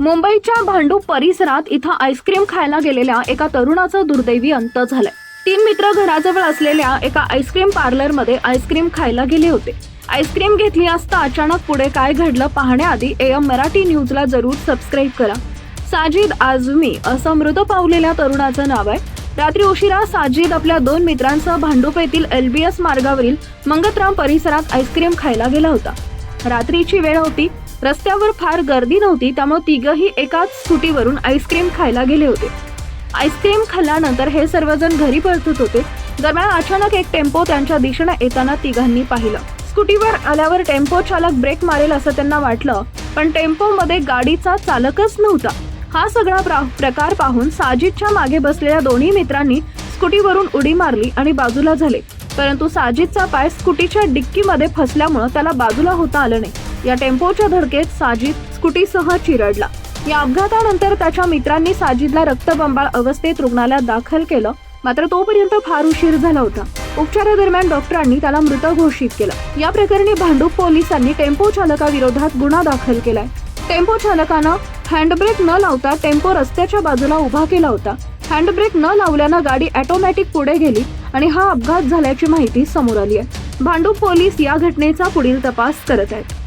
मुंबईच्या भांडूप परिसरात इथं आईस्क्रीम खायला गेलेल्या एका तरुणाचं दुर्दैवी अंत झालंय. तीन मित्र घराजवळ असलेल्या एका आईस्क्रीम पार्लरमध्ये आईस्क्रीम खायला गेले होते. आईस्क्रीम घेतली असता अचानक पुढे काय घडलं पाहण्याआधी एम मराठी न्यूजला जरूर सबस्क्राईब करा. साजिद आझमी असं मृत पावलेल्या तरुणाचं नाव आहे. रात्री उशिरा साजिद आपल्या दोन मित्रांसह भांडूप येथील एलबीएस मार्गावरील मंगतराम परिसरात आईस्क्रीम खायला गेला होता. रात्रीची वेळ होती रस्त्यावर फार गर्दी नव्हती त्यामुळे तिघही एकाच स्कूटीवरून आईस्क्रीम खायला गेले होते. आईस्क्रीम खाल्ल्यानंतर हे सर्वजण घरी परतत होते. दरम्यान अचानक एक टेम्पो त्यांच्या दिशेने येताना तिघांनी पाहिलं. स्कूटीवर आल्यावर टेम्पो चालक ब्रेक मारेल असं त्यांना वाटलं पण टेम्पोमध्ये गाडीचा चालकच नव्हता. हा सगळा प्रा- प्रकार पाहून साजिदच्या मागे बसलेल्या दोन्ही मित्रांनी स्कूटीवरून उडी मारली आणि बाजूला झाले. परंतु साजिदचा पाय स्कूटीच्या डिक्कीमध्ये फसल्यामुळं त्याला बाजूला होता आलं नाही. या टेम्पोच्या धडकेत साजिद स्कूटीसह चिरडला. या अपघातानंतर त्याच्या मित्रांनी साजिदला रक्तबंबाळ अवस्थेत रुग्णालयात दाखल केलं. मात्र तोपर्यंत फार उशीर झाला होता. उपचारादरम्यान डॉक्टरांनी त्याला मृत घोषित केलं. या प्रकरणी भांडूप पोलिसांनी टेम्पो चालकाविरोधात गुन्हा दाखल केलाय. टेम्पो चालकानं हँडब्रेक न लावता टेम्पो रस्त्याच्या बाजूला उभा केला होता. हँडब्रेक न लावल्यानं गाडी ऑटोमॅटिक पुढे गेली आणि हा अपघात झाल्याची माहिती समोर आली आहे. भांडूप पोलीस या घटनेचा पुढील तपास करत आहेत.